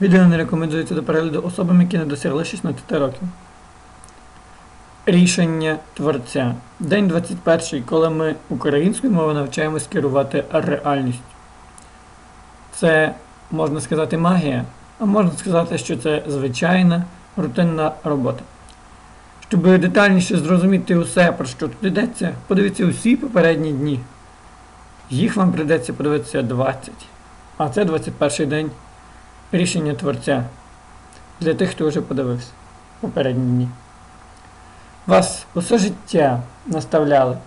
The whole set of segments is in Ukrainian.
Відео не рекомендується до перегляду особам, які не досягли 16 років. Рішення Творця. День 21, коли ми українською мовою навчаємось керувати реальністю. Це, можна сказати, магія, а можна сказати, що це звичайна рутинна робота. Щоб детальніше зрозуміти усе, про що тут йдеться, подивіться усі попередні дні. Їх вам прийдеться подивитися 20. А це 21 день рішення Творця. Для тих, хто вже подивився попередні дні. Вас усе життя наставляли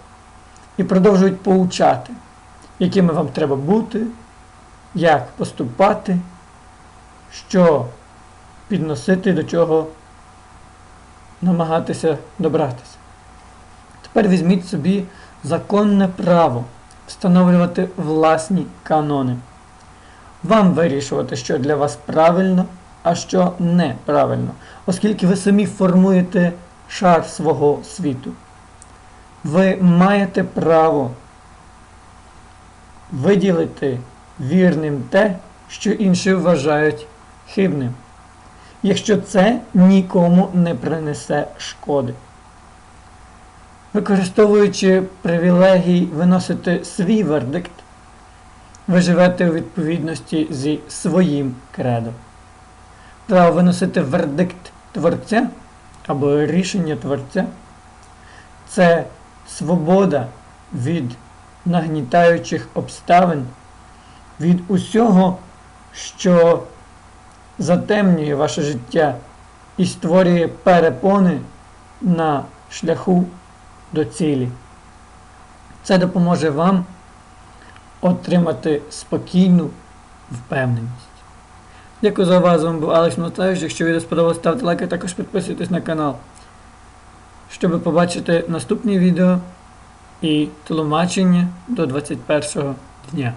і продовжують поучати, якими вам треба бути, як поступати, що підносити, до чого намагатися добратися. Тепер візьміть собі законне право встановлювати власні канони. Вам вирішувати, що для вас правильно, а що неправильно, оскільки ви самі формуєте шар свого світу. Ви маєте право виділити вірним те, що інші вважають хибним, якщо це нікому не принесе шкоди. Використовуючи привілегій виносити свій вердикт, ви живете у відповідності зі своїм кредом. Право виносити вердикт Творця або рішення Творця це свобода від нагнітаючих обставин, від усього, що затемнює ваше життя і створює перепони на шляху до цілі. Це допоможе вам отримати спокійну впевненість. Дякую за увагу, з вами був Алекс Мотаєвич. Якщо відео сподобалось, ставте лайк, а також підписуйтесь на канал, щоб побачити наступні відео і тлумачення до 21 дня.